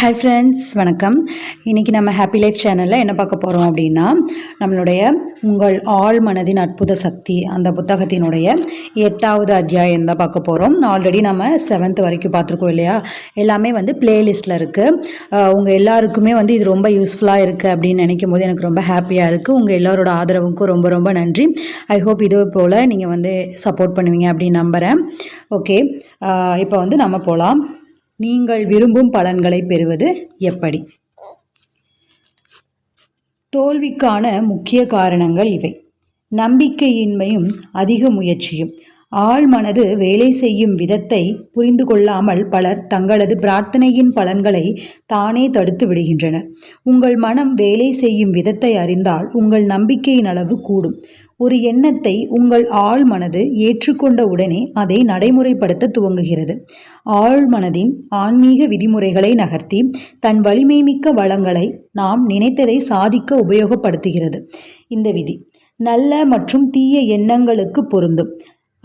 Hi friends வணக்கம். இன்றைக்கி நம்ம ஹாப்பி லைஃப் சேனலில் என்ன பார்க்க போகிறோம் அப்படின்னா நம்மளுடைய உங்கள் ஆள் மனதின் அற்புத சக்தி அந்த புத்தகத்தினுடைய எட்டாவது அத்தியாயம் தான் பார்க்க போகிறோம் ஆல்ரெடி நம்ம செவன்த் வரைக்கும் பார்த்துருக்கோம் இல்லையா? எல்லாமே வந்து பிளேலிஸ்ட்டில் இருக்குது உங்கள் எல்லாருக்குமே வந்து இது ரொம்ப யூஸ்ஃபுல்லாக இருக்குது அப்படின்னு நினைக்கும் போது எனக்கு ரொம்ப ஹாப்பியாக இருக்குது உங்கள் எல்லாரோட ஆதரவுக்கும் ரொம்ப ரொம்ப நன்றி. ஐ ஹோப் இதே போல் நீங்கள் வந்து சப்போர்ட் பண்ணுவீங்க அப்படின்னு நம்புகிறேன் ஓகே இப்போ வந்து நம்ம போகலாம் நீங்கள் விரும்பும் பலன்களை பெறுவது எப்படி? தோல்விக்கான முக்கிய காரணங்கள் இவை. நம்பிக்கையின்மையும் அதிக முயற்சியும். ஆழ்மனது வேலை செய்யும் விதத்தை புரிந்து கொள்ளாமல் பலர் தங்களது பிரார்த்தனையின் பலன்களை தானே தடுத்து விடுகின்றனர். உங்கள் மனம் வேலை செய்யும் விதத்தை அறிந்தால் உங்கள் நம்பிக்கையின் அளவு கூடும். ஒரு எண்ணத்தை உங்கள் ஆழ் மனது ஏற்றுக்கொண்ட உடனே அதை நடைமுறைப்படுத்த துவங்குகிறது. ஆழ்மனதின் ஆன்மீக விதிமுறைகளை நகர்த்தி தன் வலிமை மிக்க வளங்களை நாம் நினைத்ததை சாதிக்க உபயோகப்படுத்துகிறது. இந்த விதி நல்ல மற்றும் தீய எண்ணங்களுக்கு பொருந்தும்.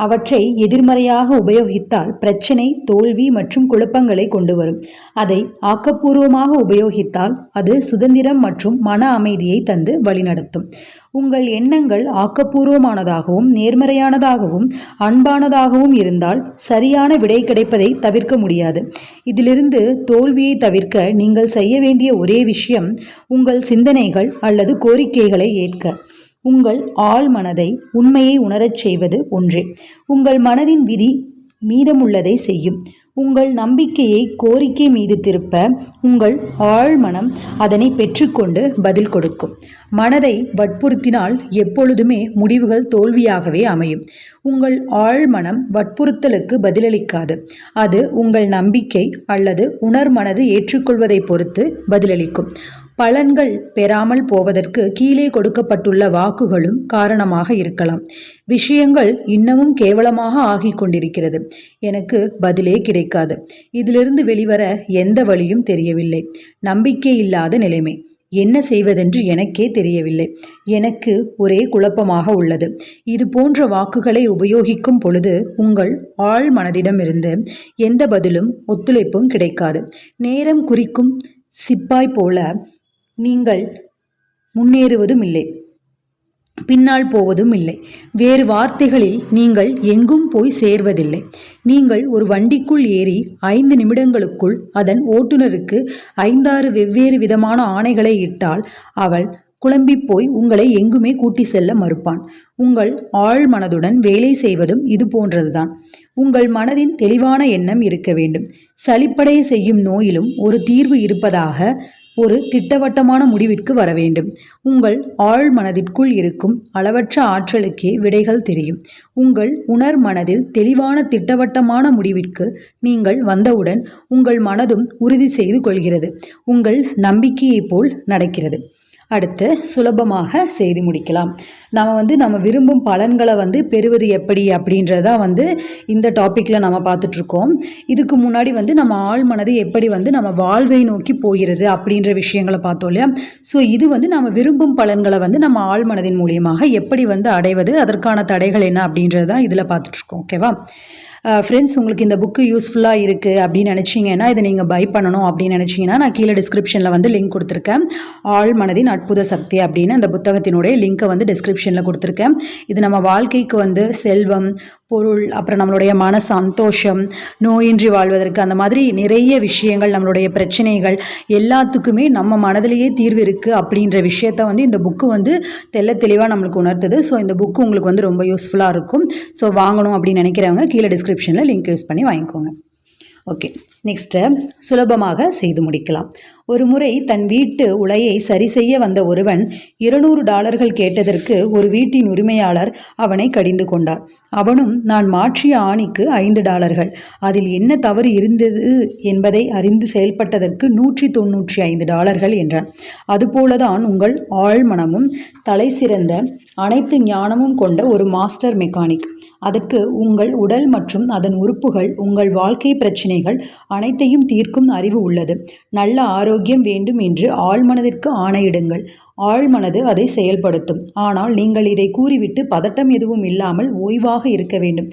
அவற்றை எதிர்மறையாக உபயோகித்தால் பிரச்சனை தோல்வி மற்றும் குழப்பங்களை கொண்டு வரும் அதை ஆக்கப்பூர்வமாக உபயோகித்தால் அது சுதந்திரம் மற்றும் மன அமைதியை தந்து வழிநடத்தும். உங்கள் எண்ணங்கள் ஆக்கப்பூர்வமானதாகவும் நேர்மறையானதாகவும் அன்பானதாகவும் இருந்தால் சரியான விடை கிடைப்பதை தவிர்க்க முடியாது. இதிலிருந்து தோல்வியை தவிர்க்க நீங்கள் செய்ய வேண்டிய ஒரே விஷயம் உங்கள் சிந்தனைகள் அல்லது கோரிக்கைகளை ஏற்க. உங்கள் ஆள் மனதை உண்மையை உணரச் செய்வது ஒன்றே. உங்கள் மனதின் விதி மீதமுள்ளதை செய்யும். உங்கள் நம்பிக்கையை கோரிக்கை மீது திருப்ப உங்கள் ஆழ்மனம் அதனை பெற்றுக்கொண்டு பதில் கொடுக்கும். மனதை வற்புறுத்தினால் எப்பொழுதுமே முடிவுகள் தோல்வியாகவே அமையும். உங்கள் ஆழ்மனம் வற்புறுத்தலுக்கு பதிலளிக்காது. அது உங்கள் நம்பிக்கை அல்லது உணர்மனது ஏற்றுக்கொள்வதை பொறுத்து பதிலளிக்கும். பலன்கள் பெறாமல் போவதற்கு கீழே கொடுக்கப்பட்டுள்ள வாக்குகளும் காரணமாக இருக்கலாம். விஷயங்கள் இன்னமும் கேவலமாக ஆகிக் கொண்டிருக்கிறது. எனக்கு பதிலே கிடைக்காது. இதிலிருந்து வெளிவர எந்த வழியும் தெரியவில்லை. நம்பிக்கை இல்லாத நிலைமை. என்ன செய்வதென்று எனக்கே தெரியவில்லை. எனக்கு ஒரே குழப்பமாக உள்ளது. இது போன்ற வாக்குகளை உபயோகிக்கும் பொழுது உங்கள் ஆழ் மனதிடமிருந்து எந்த பதிலும் ஒத்துழைப்பும் கிடைக்காது. நேரம் குறிக்கும் சிப்பாய் போல நீங்கள் முன்னேறுவதும் இல்லை பின்னால் போவதும் இல்லை வேறு வார்த்தைகளில் நீங்கள் எங்கும் போய் சேர்வதில்லை. நீங்கள் ஒரு வண்டிக்குள் ஏறி ஐந்து நிமிடங்களுக்குள் அதன் ஓட்டுநருக்கு ஐந்தாறு வெவ்வேறு விதமான ஆணைகளை இட்டால் அவள் குழம்பி போய் உங்களை எங்குமே கூட்டி செல்ல மறுப்பான். உங்கள் ஆழ் மனதுடன் வேலை செய்வதும் இது போன்றதுதான். உங்கள் மனதின் தெளிவான எண்ணம் இருக்க வேண்டும். சளிப்படைய செய்யும் நோயிலும் ஒரு தீர்வு இருப்பதாக ஒரு திட்டவட்டமான முடிவிற்கு வர வேண்டும் உங்கள் ஆழ் மனதிற்குள் இருக்கும் அளவற்ற ஆற்றலுக்கே விடைகள் தெரியும். உங்கள் உணர் மனதில் தெளிவான திட்டவட்டமான முடிவிற்கு நீங்கள் வந்தவுடன் உங்கள் மனதும் உறுதி செய்து கொள்கிறது. உங்கள் நம்பிக்கையைப் போல் நடக்கிறது. அடுத்து சுலபமாக செய்து முடிக்கலாம். நம்ம வந்து நம்ம விரும்பும் பலன்களை வந்து பெறுவது எப்படி அப்படின்றதான் வந்து இந்த டாப்பிக்கில் நம்ம பார்த்துட்ருக்கோம். இதுக்கு முன்னாடி வந்து நம்ம ஆள் மனது எப்படி வந்து நம்ம வாழ்வை நோக்கி போகிறது அப்படின்ற விஷயங்களை பார்த்தோம் இல்லையா? ஸோ இது வந்து நம்ம விரும்பும் பலன்களை வந்து நம்ம ஆள் மனதின் மூலியமாக எப்படி வந்து அடைவது அதற்கான தடைகள் என்ன அப்படின்றது தான் இதில் பார்த்துட்ருக்கோம் ஓகேவா ஃப்ரெண்ட்ஸ் உங்களுக்கு இந்த புக்கு யூஸ்ஃபுல்லாக இருக்குது அப்படின்னு நினச்சிங்கன்னா இதை நீங்கள் பை பண்ணணும் அப்படின்னு நினச்சிங்கன்னா நான் கீழே டிஸ்கிரிப்ஷனில் வந்து லிங்க் கொடுத்துருக்கேன். ஆள் மனதின் அற்புத சக்தி அப்படின்னு அந்த புத்தகத்தினுடைய லிங்க்கை வந்து டிஸ்கிரிப்ஷனில் கொடுத்துருக்கேன். இது நம்ம வாழ்க்கைக்கு வந்து செல்வம் பொருள் அப்புறம் நம்மளுடைய மன சந்தோஷம் நோயின்றி வாழ்வதற்கு அந்த மாதிரி நிறைய விஷயங்கள் நம்மளுடைய பிரச்சனைகள் எல்லாத்துக்குமே நம்ம மனதிலேயே தீர்வு இருக்குது அப்படின்ற விஷயத்த வந்து இந்த புக்கு வந்து தெல்ல தெளிவாக நம்மளுக்கு உணர்த்துது. ஸோ இந்த புக்கு உங்களுக்கு வந்து ரொம்ப யூஸ்ஃபுல்லாக இருக்கும். ஸோ வாங்கணும் அப்படின்னு நினைக்கிறவங்க கீழே டிஸ்கிரிப்ஷனில் லிங்க் யூஸ் பண்ணி வாங்கிக்கோங்க. ஓகே நெக்ஸ்ட்டு சுலபமாக செய்து முடிக்கலாம். ஒரு முறை தன் வீட்டு உலையை சரி செய்ய வந்த ஒருவன் இருநூறு டாலர்கள் கேட்டதற்கு ஒரு வீட்டின் உரிமையாளர் அவனை கடிந்து கொண்டார். அவனும் நான் மாற்றிய ஆணிக்கு ஐந்து டாலர்கள். அதில் என்ன தவறு இருந்தது என்பதை அறிந்து செயல்பட்டதற்கு நூற்றி தொன்னூற்றி ஐந்து டாலர்கள் என்றான். அதுபோலதான் உங்கள் ஆழ்மனமும் தலை சிறந்த அனைத்து ஞானமும் கொண்ட ஒரு மாஸ்டர் மெக்கானிக். அதற்கு உங்கள் உடல் மற்றும் அதன் உறுப்புகள் உங்கள் வாழ்க்கை பிரச்சினைகள் அனைத்தையும் தீர்க்கும் அறிவு உள்ளது. நல்ல ஆரோக்கியம் வேண்டும் என்று ஆழ்மனதிற்கு ஆணையிடுங்கள். ஆழ்மனது அதை செயல்படுத்தும். ஆனால் நீங்கள் இதை கூறிவிட்டு பதட்டம் எதுவும் இல்லாமல் ஓய்வாக இருக்க வேண்டும்.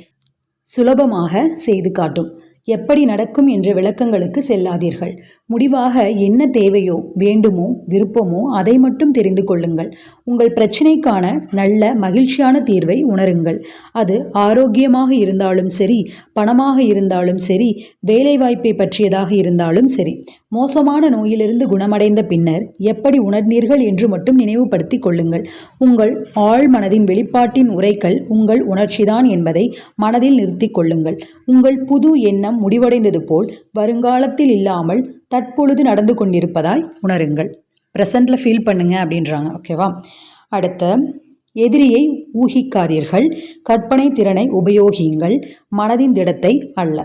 சுலபமாக செய்து காட்டும். எப்படி நடக்கும் என்ற விளக்கங்களுக்கு செல்லாதீர்கள். முடிவாக என்ன தேவையோ வேண்டுமோ விருப்பமோ அதை மட்டும் தெரிந்து கொள்ளுங்கள். உங்கள் பிரச்சினைக்கான நல்ல மகிழ்ச்சியான தீர்வை உணருங்கள். அது ஆரோக்கியமாக இருந்தாலும் சரி பணமாக இருந்தாலும் சரி வேலைவாய்ப்பை பற்றியதாக இருந்தாலும் சரி. மோசமான நோயிலிருந்து குணமடைந்த பின்னர் எப்படி உணர்ந்தீர்கள் என்று மட்டும் நினைவுபடுத்தி கொள்ளுங்கள். உங்கள் ஆழ் மனதின் வெளிப்பாட்டின் உரைக்கல் உங்கள் உணர்ச்சிதான் என்பதை மனதில் நிறுத்திக் கொள்ளுங்கள். உங்கள் புது எண்ணம் முடிவடைந்தது போல் வருங்காலத்தில் இல்லாமல் தற்பொழுது நடந்து கொண்டிருப்பதாய் உணருங்கள். ப்ரெசண்டில் ஃபீல் பண்ணுங்க அப்படின்றாங்க. ஓகேவா அடுத்த எதிரியை ஊகிக்காதீர்கள். கற்பனை திறனை உபயோகியுங்கள். மனதின் திடத்தை அல்ல.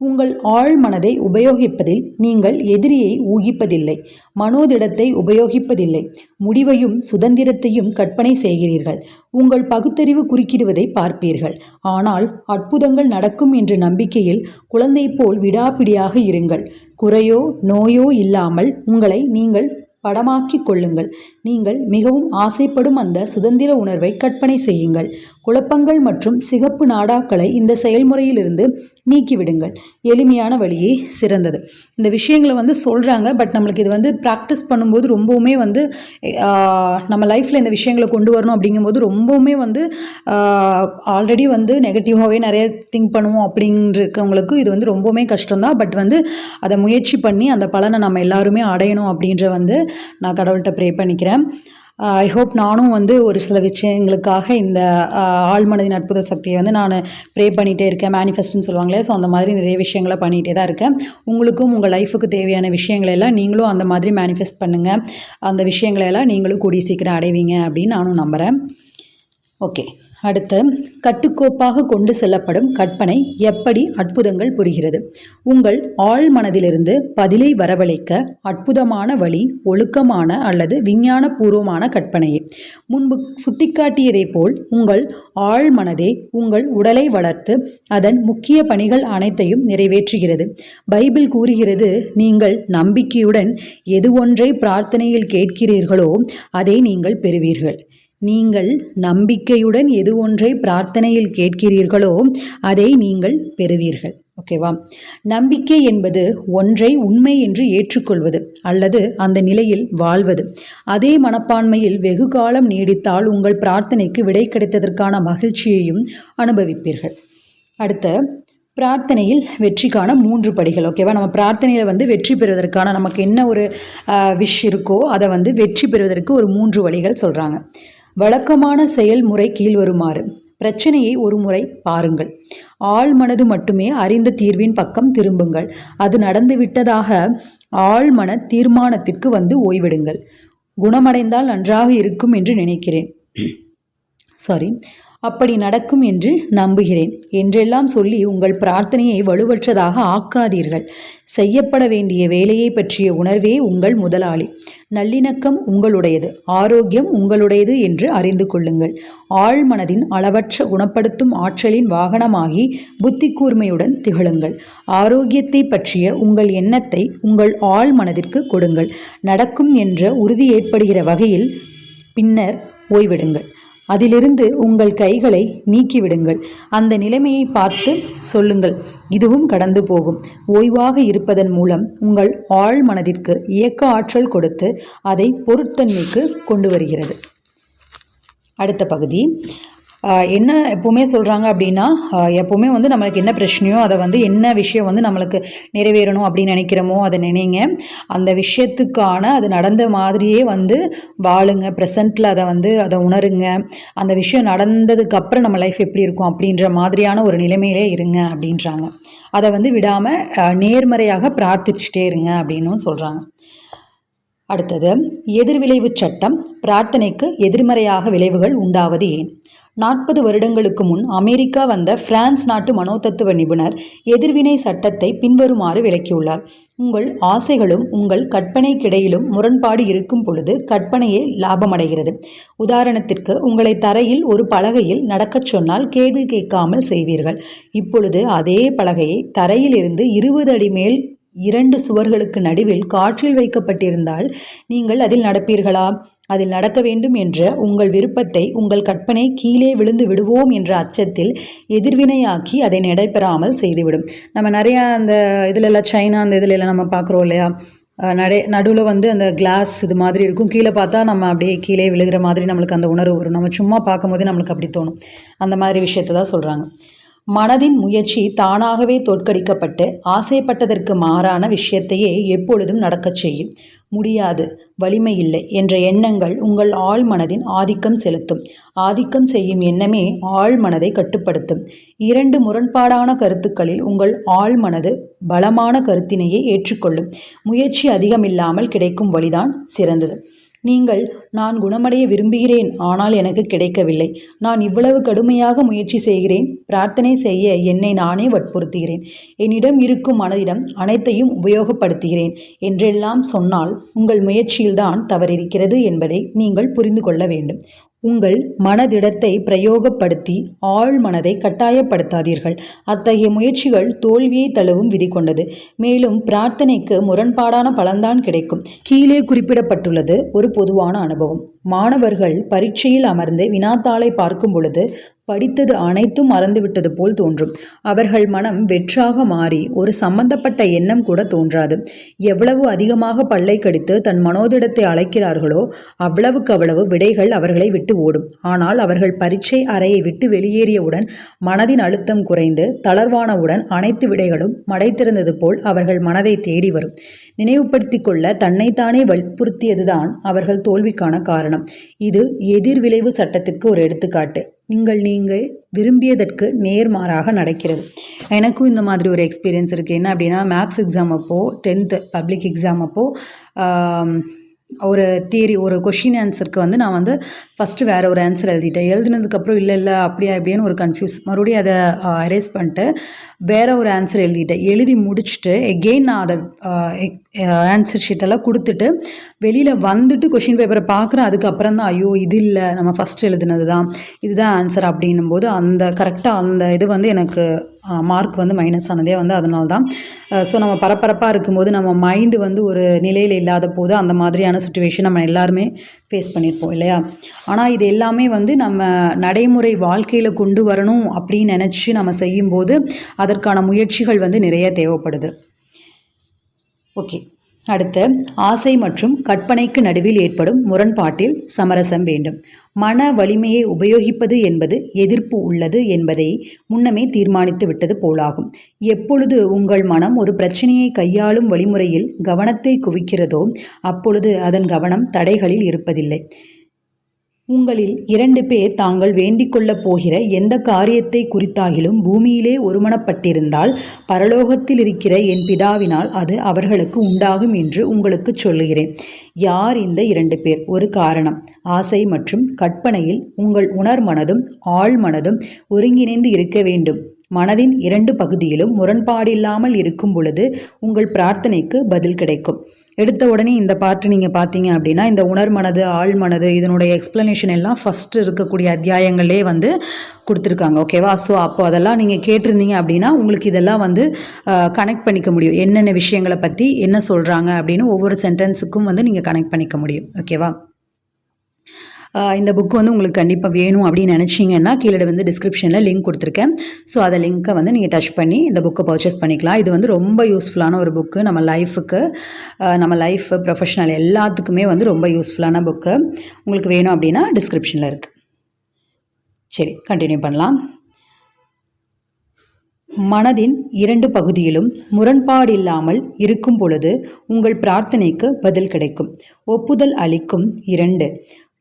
உங்கள் ஆழ்மனதை உபயோகிப்பதில் நீங்கள் எதிரியை ஊகிப்பதில்லை மனோதிடத்தை உபயோகிப்பதில்லை முடிவையும் சுதந்திரத்தையும் கற்பனை செய்கிறீர்கள். உங்கள் பகுத்தறிவு குறுக்கிடுவதை பார்ப்பீர்கள். ஆனால் அற்புதங்கள் நடக்கும் என்ற நம்பிக்கையில் குழந்தை போல் விடாப்பிடியாக இருங்கள். குறையோ நோயோ இல்லாமல் உங்களை நீங்கள் படமாக்கிக் கொள்ளுங்கள். நீங்கள் மிகவும் ஆசைப்படும் அந்த சுதந்திர உணர்வை கற்பனை செய்யுங்கள். குழப்பங்கள் மற்றும் சிகப்பு நாடாக்களை இந்த செயல்முறையிலிருந்து நீக்கிவிடுங்கள். எளிமையான வழியே சிறந்தது. இந்த விஷயங்களை வந்து சொல்கிறாங்க பட் நம்மளுக்கு இது வந்து ப்ராக்டிஸ் பண்ணும்போது ரொம்பவுமே வந்து நம்ம லைஃப்பில் இந்த விஷயங்களை கொண்டு வரணும் அப்படிங்கும்போது ரொம்பவுமே வந்து ஆல்ரெடி வந்து நெகட்டிவாகவே நிறைய திங்க் பண்ணுவோம் அப்படின்றவங்களுக்கு இது வந்து ரொம்பவுமே கஷ்டம்தான். பட் வந்து அதை முயற்சி பண்ணி அந்த பலனை நம்ம எல்லாருமே அடையணும் அப்படின்ற வந்து நான் கடவுள்கிட்ட ப்ரே பண்ணிக்கிறேன். Uh, ஐ ஹோப் நானும் வந்து ஒரு சில விஷயங்களுக்காக இந்த ஆஹ், ஆழ்மனதின் அற்புத சக்தியை வந்து நான் ப்ரே பண்ணிகிட்டே இருக்கேன். மேனிஃபெஸ்ட்னு சொல்லுவாங்களே ஸோ அந்த மாதிரி நிறைய விஷயங்களை பண்ணிகிட்டே தான் இருக்கேன். உங்களுக்கும் உங்கள் லைஃபுக்கு தேவையான விஷயங்களை எல்லாம் நீங்களும் அந்த மாதிரி மேனிஃபெஸ்ட் பண்ணுங்கள் அந்த விஷயங்களை எல்லாம் நீங்களும் கூடிய சீக்கிரம் அடைவீங்க அப்படின்னு நானும் நம்புகிறேன் ஓகே அடுத்த கட்டுக்கோப்பாக கொண்டு செல்லப்படும் கற்பனை எப்படி அற்புதங்கள் புரிகிறது? உங்கள் ஆழ் மனதிலிருந்து பதிலை வரவழைக்க அற்புதமான வழி ஒழுக்கமான அல்லது விஞ்ஞானபூர்வமான கற்பனையே. முன்பு சுட்டிக்காட்டியதை போல் உங்கள் ஆழ் மனதே உங்கள் உடலை வளர்த்து அதன் முக்கிய பணிகள் அனைத்தையும் நிறைவேற்றுகிறது. பைபிள் கூறுகிறது நீங்கள் நம்பிக்கையுடன் எது ஒன்றை பிரார்த்தனையில் கேட்கிறீர்களோ அதை நீங்கள் பெறுவீர்கள். நீங்கள் நம்பிக்கையுடன் எது ஒன்றை பிரார்த்தனையில் கேட்கிறீர்களோ அதை நீங்கள் பெறுவீர்கள். ஓகேவா? நம்பிக்கை என்பது ஒன்றை உண்மை என்று ஏற்றுக்கொள்வது அல்லது அந்த நிலையில் வாழ்வது. அதே மனப்பான்மையில் வெகு காலம் நீடித்தால் உங்கள் பிரார்த்தனைக்கு விடை கிடைத்ததற்கான மகிழ்ச்சியையும் அனுபவிப்பீர்கள். அடுத்த பிரார்த்தனையில் வெற்றிக்கான மூன்று படிகள். ஓகேவா? நம்ம பிரார்த்தனையில் வந்து வெற்றி பெறுவதற்கான நமக்கு என்ன ஒரு விஷ் இருக்கோ அதை வந்து வெற்றி பெறுவதற்கு ஒரு மூன்று வழிகள் சொல்கிறாங்க வழக்கமான செயல்முறை கீழ்வருமாறு. பிரச்சனையை ஒரு முறை பாருங்கள். ஆள் மனது மட்டுமே அறிந்த தீர்வின் பக்கம் திரும்புங்கள். அது நடந்துவிட்டதாக ஆழ்மன தீர்மானத்திற்கு வந்து ஓய்விடுங்கள். குணமடைந்தால் நன்றாக இருக்கும் என்று நினைக்கிறேன். சாரி அப்படி நடக்கும் என்று நம்புகிறேன். என்றெல்லாம் சொல்லி உங்கள் பிரார்த்தனையை வலுவற்றதாக ஆக்காதீர்கள். செய்யப்பட வேண்டிய வேலையை பற்றிய உணர்வே உங்கள் முதலாளி. நல்லிணக்கம் உங்களுடையது ஆரோக்கியம் உங்களுடையது என்று அறிந்து கொள்ளுங்கள். ஆழ்மனதின் அளவற்ற குணப்படுத்தும் ஆற்றலின் வாகனமாகி புத்தி கூர்மையுடன் திகழுங்கள். ஆரோக்கியத்தை பற்றிய உங்கள் எண்ணத்தை உங்கள் ஆழ் மனதிற்கு கொடுங்கள். நடக்கும் என்ற உறுதி ஏற்படுகிற வகையில் பின்னர் ஓய்விடுங்கள். அதிலிருந்து உங்கள் கைகளை நீக்கிவிடுங்கள். அந்த நிலைமையை பார்த்து சொல்லுங்கள். இதுவும் கடந்து போகும். ஓய்வாக இருப்பதன் மூலம் உங்கள் ஆழ் மனதிற்கு இயக்க ஆற்றல் கொடுத்து அதை பொருட்தன்மைக்கு கொண்டு வருகிறது. அடுத்த பகுதி. என்ன எப்போவுமே சொல்கிறாங்க அப்படின்னா எப்போவுமே வந்து நம்மளுக்கு என்ன பிரச்சனையோ அதை வந்து என்ன விஷயம் வந்து நம்மளுக்கு நிறைவேறணும் அப்படின்னு நினைக்கிறோமோ அதை நினைங்க. அந்த விஷயத்துக்கான அது நடந்த மாதிரியே வந்து வாழுங்க. ப்ரெசண்ட்டில் அதை வந்து அதை உணருங்க. அந்த விஷயம் நடந்ததுக்கு அப்புறம் நம்ம லைஃப் எப்படி இருக்கும் அப்படின்ற மாதிரியான ஒரு நிலைமையிலே இருங்க அப்படின்றாங்க. அதை வந்து விடாமல் நேர்மறையாக பிரார்த்திச்சுட்டே இருங்க அப்படின்னும் சொல்கிறாங்க அடுத்தது எதிர்விளைவு சட்டம் பிரார்த்தனைக்கு எதிர்மறையாக விளைவுகள் உண்டாவது ஏன்? நாற்பது வருடங்களுக்கு முன் அமெரிக்கா வந்த பிரான்ஸ் நாட்டு மனோதத்துவ நிபுணர் எதிர்வினை சட்டத்தை பின்வருமாறு விளக்கியுள்ளார். உங்கள் ஆசைகளும் உங்கள் கற்பனைக்கிடையிலும் முரண்பாடு இருக்கும் பொழுது கற்பனையே லாபமடைகிறது. உதாரணத்திற்கு உங்களை தரையில் ஒரு பலகையில் நடக்கச் சொன்னால் கேள்வி கேட்காமல் செய்வீர்கள். இப்பொழுது அதே பலகையை தரையில் இருந்து இருபது அடி மேல் இரண்டு சுவர்களுக்கு நடுவில் காற்றில் வைக்கப்பட்டிருந்தால் நீங்கள் அதில் நடப்பீர்களா? அதில் நடக்க வேண்டும் என்ற உங்கள் விருப்பத்தை உங்கள் கற்பனை கீழே விழுந்து விடுவோம் என்ற அச்சத்தில் எதிர்வினையாக்கி அதை நடைபெறாமல் செய்துவிடும். நம்ம நிறையா அந்த இதிலெல்லாம் சைனா அந்த இதிலெல்லாம் நம்ம பார்க்குறோம் இல்லையா? நடை நடுவில் வந்து அந்த கிளாஸ் இது மாதிரி இருக்கும். கீழே பார்த்தா நம்ம அப்படியே கீழே விழுகிற மாதிரி நம்மளுக்கு அந்த உணர்வு வரும். நம்ம சும்மா பார்க்கும்போதே நம்மளுக்கு அப்படி தோணும். அந்த மாதிரி விஷயத்தை தான் சொல்கிறாங்க மனதின் முயற்சி தானாகவே தோற்கடிக்கப்பட்டு ஆசைப்பட்டதற்கு மாறான விஷயத்தையே எப்பொழுதும் நடக்கச் செய்யும். முடியாது வலிமை இல்லை என்ற எண்ணங்கள் உங்கள் ஆள் மனதின் ஆதிக்கம் செலுத்தும். ஆதிக்கம் செய்யும் எண்ணமே ஆள் மனதை கட்டுப்படுத்தும். இரண்டு முரண்பாடான கருத்துக்களில் உங்கள் ஆள் மனது பலமான கருத்தினையே ஏற்றுக்கொள்ளும். முயற்சி அதிகமில்லாமல் கிடைக்கும் வழிதான் சிறந்தது. நீங்கள் நான் குணமடைய விரும்புகிறேன் ஆனால் எனக்கு கிடைக்கவில்லை. நான் இவ்வளவு கடுமையாக முயற்சி செய்கிறேன் பிரார்த்தனை செய்ய என்னை நானே வற்புறுத்துகிறேன். என்னிடம் இருக்கும் மனதிடம் அனைத்தையும் உபயோகப்படுத்துகிறேன் என்றெல்லாம் சொன்னால் உங்கள் முயற்சியில்தான் தவறிருக்கிறது என்பதை நீங்கள் புரிந்து கொள்ள வேண்டும். உங்கள் மனதிடத்தை பிரயோகப்படுத்தி ஆழ் மனதை கட்டாயப்படுத்தாதீர்கள். அத்தகைய முயற்சிகள் தோல்வியை தழுவும் விதி கொண்டது. மேலும் பிரார்த்தனைக்கு முரண்பாடான பலன்தான் கிடைக்கும். கீழே குறிப்பிடப்பட்டுள்ளது ஒரு பொதுவான அனுபவம். மாணவர்கள் பரீட்சையில் அமர்ந்து வினாத்தாளை பார்க்கும் பொழுது படித்தது அனைத்தும் மறந்துவிட்டது போல் தோன்றும். அவர்கள் மனம் வெற்றாக மாறி ஒரு சம்பந்தப்பட்ட எண்ணம் கூட தோன்றாது. எவ்வளவு அதிகமாக பல்லை கடித்து தன் மனோதிடத்தை அழைக்கிறார்களோ அவ்வளவுக்கு அவ்வளவு விடைகள் அவர்களை விட்டு ஓடும். ஆனால் அவர்கள் பரீட்சை அறையை விட்டு வெளியேறியவுடன் மனதின் அழுத்தம் குறைந்து தளர்வானவுடன் அனைத்து விடைகளும் மடைத்திருந்தது போல் அவர்கள் மனதை தேடி வரும். நினைவுபடுத்திக் கொள்ள தன்னைத்தானே வற்புறுத்தியதுதான் அவர்கள் தோல்விக்கான காரணம். இது எதிர்விளைவு சட்டத்திற்கு ஒரு எடுத்துக்காட்டு. நீங்கள் நீங்கள் விரும்பியதற்கு நேர்மாறாக நடக்கிறது. எனக்கும் இந்த மாதிரி ஒரு எக்ஸ்பீரியன்ஸ் இருக்குது என்ன அப்படின்னா மேக்ஸ் எக்ஸாம் அப்போது டென்த்து பப்ளிக் எக்ஸாம் அப்போது ஒரு தியரி ஒரு கொஷின் ஆன்சருக்கு வந்து நான் வந்து ஃபஸ்ட்டு வேறு ஒரு ஆன்சர் எழுதிட்டேன். எழுதினதுக்கப்புறம் இல்லை இல்லை அப்படியா இப்படியான்னு ஒரு கன்ஃபியூஸ் மறுபடியும் அதை அரேஸ் பண்ணிட்டு வேற ஒரு ஆன்சர் எழுதிட்டேன். எழுதி முடிச்சுட்டு எகெயின் நான் அதை ஆன்சர் ஷீட்டெல்லாம் கொடுத்துட்டு வெளியில் வந்துட்டு கொஷின் பேப்பரை பார்க்குறேன். அதுக்கப்புறம் தான் ஐயோ இது இல்லை. நம்ம ஃபஸ்ட் எழுதுனது தான் இதுதான் ஆன்சர் அப்படின்னும் போது அந்த கரெக்டாக அந்த இது வந்து எனக்கு மார்க் வந்து மைனஸ் ஆனதே வந்து அதனால தான் ஸோ நம்ம பரபரப்பாக இருக்கும்போது நம்ம மைண்டு வந்து ஒரு நிலையில் இல்லாத போது அந்த மாதிரியான சுச்சுவேஷன் நம்ம எல்லாருமே ஃபேஸ் பண்ணியிருப்போம் இல்லையா? ஆனால் இது எல்லாமே வந்து நம்ம நடைமுறை வாழ்க்கையில் கொண்டு வரணும் அப்படின்னு நினச்சி நம்ம செய்யும்போது அதற்கான முயற்சிகள் வந்து நிறைய தேவைப்படுது. ஓகே அடுத்து ஆசை மற்றும் கற்பனைக்கு நடுவில் ஏற்படும் முரண்பாட்டில் சமரசம் வேண்டும். மன வலிமையை உபயோகிப்பது என்பது எதிர்ப்பு உள்ளது என்பதை முன்னமே தீர்மானித்து விட்டது போலாகும். எப்பொழுது உங்கள் மனம் ஒரு பிரச்சனையை கையாளும் வழிமுறையில் கவனத்தை குவிக்கிறதோ அப்பொழுது அதன் கவனம் தடைகளில் இருப்பதில்லை. உங்களில் இரண்டு பேர் தாங்கள் வேண்டிக் கொள்ளப் போகிற எந்த காரியத்தை குறித்தாகிலும் பூமியிலே ஒருமனப்பட்டிருந்தால் பரலோகத்தில் இருக்கிற என் பிதாவினால் அது அவர்களுக்கு உண்டாகும் என்று உங்களுக்கு சொல்லுகிறேன். யார் இந்த இரண்டு பேர்? ஒரு காரணம். ஆசை மற்றும் கற்பனையில் உங்கள் உணர்மனதும் ஆழ்மனதும் ஒருங்கிணைந்து இருக்க வேண்டும். மனதின் இரண்டு பகுதியிலும் முரண்பாடில்லாமல் இருக்கும் பொழுது உங்கள் பிரார்த்தனைக்கு பதில் கிடைக்கும். எடுத்த உடனே இந்த பாட்டு நீங்கள் பார்த்தீங்க அப்படின்னா இந்த உணர் மனது மனது இதனுடைய எக்ஸ்ப்ளனேஷன் எல்லாம் ஃபஸ்ட்டு இருக்கக்கூடிய அத்தியாயங்களே வந்து கொடுத்துருக்காங்க. ஓகேவா ஸோ அப்போ அதெல்லாம் நீங்கள் கேட்டிருந்தீங்க அப்படின்னா உங்களுக்கு இதெல்லாம் வந்து கனெக்ட் பண்ணிக்க முடியும். என்னென்ன விஷயங்களை பற்றி என்ன சொல்கிறாங்க அப்படின்னு ஒவ்வொரு சென்டென்ஸுக்கும் வந்து நீங்கள் கனெக்ட் பண்ணிக்க முடியும். ஓகேவா இந்த புக் வந்து உங்களுக்கு கண்டிப்பாக வேணும் அப்படின்னு நினச்சிங்கன்னா கீழே வந்து டிஸ்கிரிப்ஷனில் லிங்க் கொடுத்துருக்கேன். ஸோ அதை லிங்க்கை வந்து நீங்கள் டச் பண்ணி இந்த புக்கை பர்ச்சேஸ் பண்ணிக்கலாம். இது வந்து ரொம்ப யூஸ்ஃபுல்லான ஒரு புக்கு நம்ம லைஃபுக்கு நம்ம லைஃப் ப்ரொஃபஷனல் எல்லாத்துக்குமே வந்து ரொம்ப யூஸ்ஃபுல்லான புக்கு உங்களுக்கு வேணும் அப்படின்னா டிஸ்கிரிப்ஷனில் இருக்குது சரி கண்டினியூ பண்ணலாம். மனதின் இரண்டு பகுதியிலும் முரண்பாடில்லாமல் இருக்கும் பொழுது உங்கள் பிரார்த்தனைக்கு பதில் கிடைக்கும். ஒப்புதல் அளிக்கும் இரண்டு.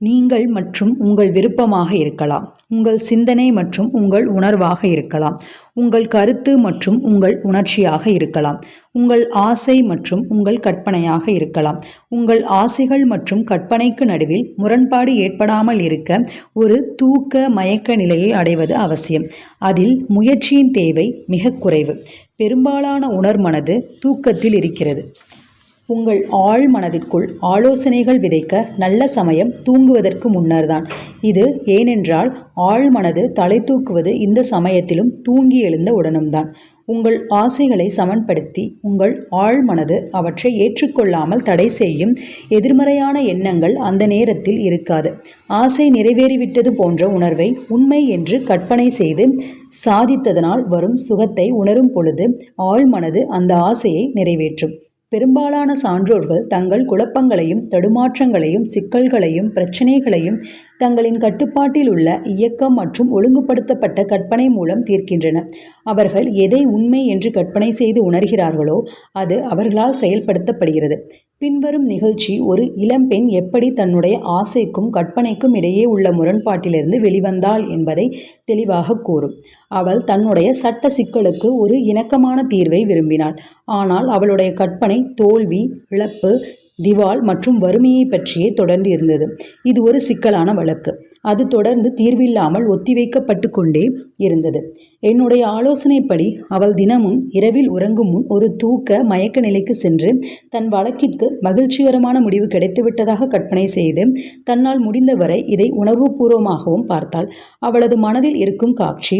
நீங்கள் மற்றும் உங்கள் விருப்பமாக இருக்கலாம். உங்கள் சிந்தனை மற்றும் உங்கள் உணர்வாக இருக்கலாம். உங்கள் கருத்து மற்றும் உங்கள் உணர்ச்சியாக இருக்கலாம். உங்கள் ஆசை மற்றும் உங்கள் கற்பனையாக இருக்கலாம். உங்கள் ஆசைகள் மற்றும் கற்பனைக்கு நடுவில் முரண்பாடு ஏற்படாமல் இருக்க ஒரு தூக்க மயக்க நிலையை அடைவது அவசியம். அதில் முயற்சியின் தேவை மிக குறைவு. பெரும்பாலான உணர்மனது தூக்கத்தில் இருக்கிறது. உங்கள் ஆழ் மனதிற்குள் ஆலோசனைகள் விதைக்க நல்ல சமயம் தூங்குவதற்கு முன்னர்தான். இது ஏனென்றால் ஆழ் மனது தலை தூக்குவது இந்த சமயத்திலும் தூங்கி எழுந்த உடனும்தான். உங்கள் ஆசைகளை சமன்படுத்தி உங்கள் ஆழ் மனது அவற்றை ஏற்றுக்கொள்ளாமல் தடை செய்யும் எதிர்மறையான எண்ணங்கள் அந்த நேரத்தில் இருக்காது. ஆசை நிறைவேறிவிட்டது போன்ற உணர்வை உண்மை என்று கற்பனை செய்து சாதித்ததனால் வரும் சுகத்தை உணரும் பொழுது ஆழ்மனது அந்த ஆசையை நிறைவேற்றும். பெரும்பாலான சான்றோர்கள் தங்கள் குழப்பங்களையும் தடுமாற்றங்களையும் சிக்கல்களையும் பிரச்சனைகளையும் தங்களின் கட்டுப்பாட்டில் உள்ள இயக்கம் மற்றும் ஒழுங்குபடுத்தப்பட்ட கற்பனை மூலம் தீர்க்கின்றன அவர்கள் எதை உண்மை என்று கற்பனை செய்து உணர்கிறார்களோ அது அவர்களால் செயல்படுத்தப்படுகிறது. பின்வரும் நிகழ்ச்சி ஒரு இளம்பெண் எப்படி தன்னுடைய ஆசைக்கும் கற்பனைக்கும் இடையே உள்ள முரண்பாட்டிலிருந்து வெளிவந்தாள் என்பதை தெளிவாக கூறும். அவள் தன்னுடைய சட்ட சிக்கலுக்கு ஒரு இணக்கமான தீர்வை விரும்பினாள். ஆனால் அவளுடைய கற்பனை தோல்வி இழப்பு திவால் மற்றும் வறுமையை பற்றியே தொடர்ந்து இருந்தது. இது ஒரு சிக்கலான வழக்கு. அது தொடர்ந்து தீர்வில்லாமல் ஒத்திவைக்கப்பட்டு கொண்டே இருந்தது. என்னுடைய ஆலோசனைப்படி அவள் தினமும் இரவில் உறங்கும் முன் ஒரு தூக்க மயக்க நிலைக்கு சென்று தன் வழக்கிற்கு மகிழ்ச்சிகரமான முடிவு கிடைத்துவிட்டதாக கற்பனை செய்து தன்னால் முடிந்தவரை இதை உணர்வுபூர்வமாகவும் பார்த்தாள். அவளது மனதில் இருக்கும் காட்சி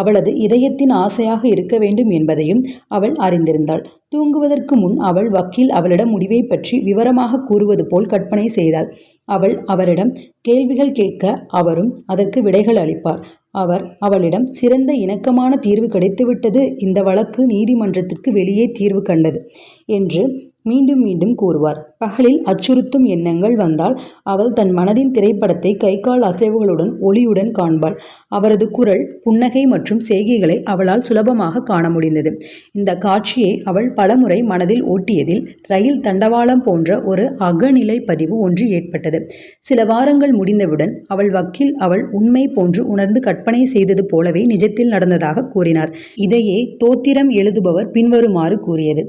அவளது இதயத்தின் ஆசையாக இருக்க வேண்டும் என்பதையும் அவள் அறிந்திருந்தாள். தூங்குவதற்கு முன் அவள் வக்கீல் அவளிடம் முடிவை பற்றி விவரமாக கூறுவது போல் கற்பனை செய்தாள். அவள் அவரிடம் கேள்விகள் கேட்க அவரும் அதற்கு விடைகள் அளிப்பார். அவர் அவளிடம் சிறந்த இணக்கமான தீர்வு கிடைத்துவிட்டது. இந்த வழக்கு நீதிமன்றத்திற்கு வெளியே தீர்வு கண்டது என்று மீண்டும் மீண்டும் கூறுவார். பகலில் அச்சுறுத்தும் எண்ணங்கள் வந்தால் அவள் தன் மனதின் திரைப்படத்தை கை கால் அசைவுகளுடன் ஒளியுடன் காண்பாள். அவரது குரல் புன்னகை மற்றும் செய்கைகளை அவளால் சுலபமாக காண முடிந்தது. இந்த காட்சியை அவள் பலமுறை மனதில் ஓட்டியதில் ரயில் தண்டவாளம் போன்ற ஒரு அகநிலை பதிவு ஒன்று ஏற்பட்டது. சில வாரங்கள் முடிந்தவுடன் அவள் வக்கீல் அவள் உண்மை போன்று உணர்ந்து கற்பனை செய்தது போலவே நிஜத்தில் நடந்ததாக கூறினார். இதையே தோத்திரம் எழுதுபவர் பின்வருமாறு கூறியது.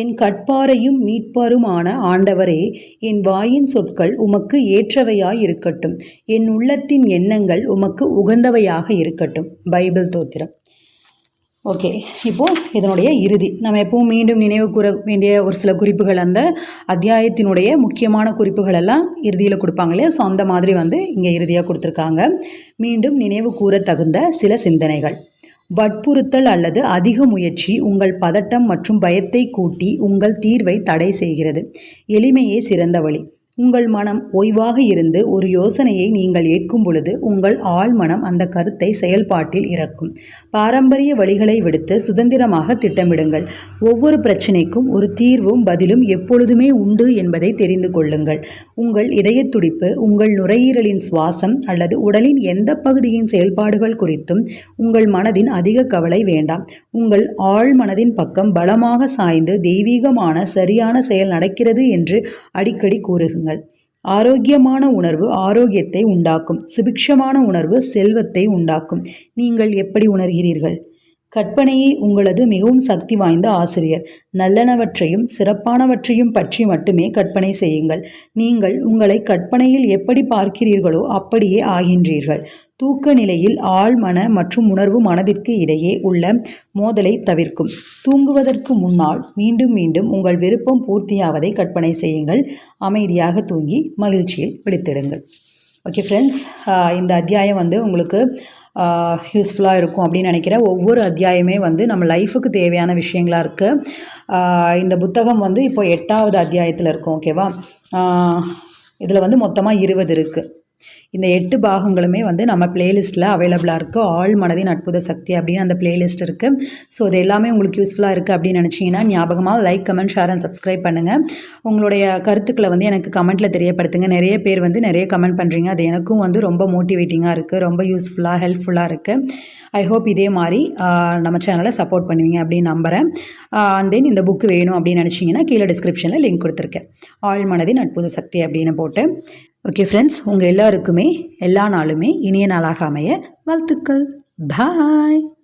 என் கட்பாரையும் மீட்பாருமான ஆண்டவரே என் வாயின் சொற்கள் உமக்கு ஏற்றவையாய் இருக்கட்டும் என் உள்ளத்தின் எண்ணங்கள் உமக்கு உகந்தவையாக இருக்கட்டும். பைபிள் தோத்திரம். ஓகே இப்போது இதனுடைய இறுதி. நம்ம எப்பவும் மீண்டும் நினைவு கூற வேண்டிய ஒரு சில குறிப்புகள் அந்த அத்தியாயத்தினுடைய முக்கியமான குறிப்புகள் எல்லாம் இறுதியில் கொடுப்பாங்க இல்லையா? ஸோ அந்த மாதிரி வந்து இங்கே இறுதியாக கொடுத்துருக்காங்க. மீண்டும் நினைவு கூற தகுந்த சில சிந்தனைகள். வற்புறுத்தல் அல்லது அதிக முயற்சி உங்கள் பதட்டம் மற்றும் பயத்தை கூட்டி உங்கள் தீர்வை தடை செய்கிறது. எளிமையே சிறந்த வழி. உங்கள் மனம் ஓய்வாக இருந்து ஒரு யோசனையை நீங்கள் ஏற்கும் பொழுது உங்கள் ஆழ்மனம் அந்த கருத்தை செயல்பாட்டில் இறக்கும். பாரம்பரிய வழிகளை விடுத்து சுதந்திரமாக திட்டமிடுங்கள். ஒவ்வொரு பிரச்சனைக்கும் ஒரு தீர்வும் பதிலும் எப்பொழுதுமே உண்டு என்பதை தெரிந்து கொள்ளுங்கள். உங்கள் இதய துடிப்பு உங்கள் நுரையீரலின் சுவாசம் அல்லது உடலின் எந்த பகுதியின் செயல்பாடுகள் குறித்தும் உங்கள் மனதின் அதிக கவலை வேண்டாம். உங்கள் ஆழ்மனதின் பக்கம் பலமாக சாய்ந்து தெய்வீகமான சரியான செயல் நடக்கிறது என்று அடிக்கடி கூறுங்கள். கொள்ளுங்கள் ஆரோக்கியமான உணர்வு ஆரோக்கியத்தை உண்டாக்கும். சுபிக்ஷமான உணர்வு செல்வத்தை உண்டாக்கும். நீங்கள் எப்படி உணர்கிறீர்கள்? கற்பனையே உங்களது மிகவும் சக்தி வாய்ந்த ஆசிரியர். நல்லனவற்றையும் சிறப்பானவற்றையும் பற்றி மட்டுமே கற்பனை செய்யுங்கள். நீங்கள் உங்களை கற்பனையில் எப்படி பார்க்கிறீர்களோ அப்படியே ஆகின்றீர்கள். தூக்க நிலையில் ஆழ் மன மற்றும் உணர்வு மனதிற்கு இடையே உள்ள மோதலை தவிர்க்கும். தூங்குவதற்கு முன்னால் மீண்டும் மீண்டும் உங்கள் விருப்பம் பூர்த்தியாவதை கற்பனை செய்யுங்கள். அமைதியாக தூங்கி மகிழ்ச்சியில் விழித்திடுங்கள். ஓகே ஃப்ரெண்ட்ஸ் இந்த அத்தியாயம் வந்து உங்களுக்கு யூஸ்ஃபுல்லாக இருக்கும் அப்படின்னு நினைக்கிறேன். ஒவ்வொரு அத்தியாயமே வந்து நம்ம லைஃபுக்கு தேவையான விஷயங்களாக இருக்குது இந்த புத்தகம் வந்து இப்போ எட்டாவது அத்தியாயத்தில் இருக்கும் ஓகேவா இதில் வந்து மொத்தமாக இருபது இருக்குது இந்த எட்டு பாகங்களுமே வந்து நம்ம பிளேலிஸ்ட்டில் அவைலபிளாக இருக்குது ஆள் மனதின் அற்புத சக்தி அப்படின்னு அந்த பிளேலிஸ்ட் இருக்குது ஸோ இது எல்லாமே உங்களுக்கு யூஸ்ஃபுல்லாக இருக்குது அப்படின்னு நினச்சிங்கன்னா ஞாபகமாக like comment share and subscribe பண்ணுங்கள் உங்களுடைய கருத்துக்களை வந்து எனக்கு கமெண்ட்டில் தெரியப்படுத்துங்க. நிறைய பேர் வந்து நிறைய கமெண்ட் பண்ணுறீங்க அது எனக்கும் வந்து ரொம்ப மோட்டிவேட்டிங்காக இருக்குது ரொம்ப யூஸ்ஃபுல்லாக ஹெல்ப்ஃபுல்லாக இருக்குது ஐ ஹோப் இதே மாதிரி நம்ம சேனலை சப்போர்ட் பண்ணுவீங்க அப்படின்னு நம்புகிறேன் அண்ட் தென் இந்த புக்கு வேணும் அப்படின்னு நினச்சிங்கன்னா கீழே டிஸ்கிரிப்ஷனில் லிங்க் கொடுத்துருக்கேன். ஆள் மனதின் அற்புத சக்தி அப்படின்னு போட்டு. ஓகே ஃப்ரெண்ட்ஸ் உங்கள் எல்லாருக்குமே எல்லா நாளுமே இனிய நாளாக அமைய வாழ்த்துக்கள். பாய்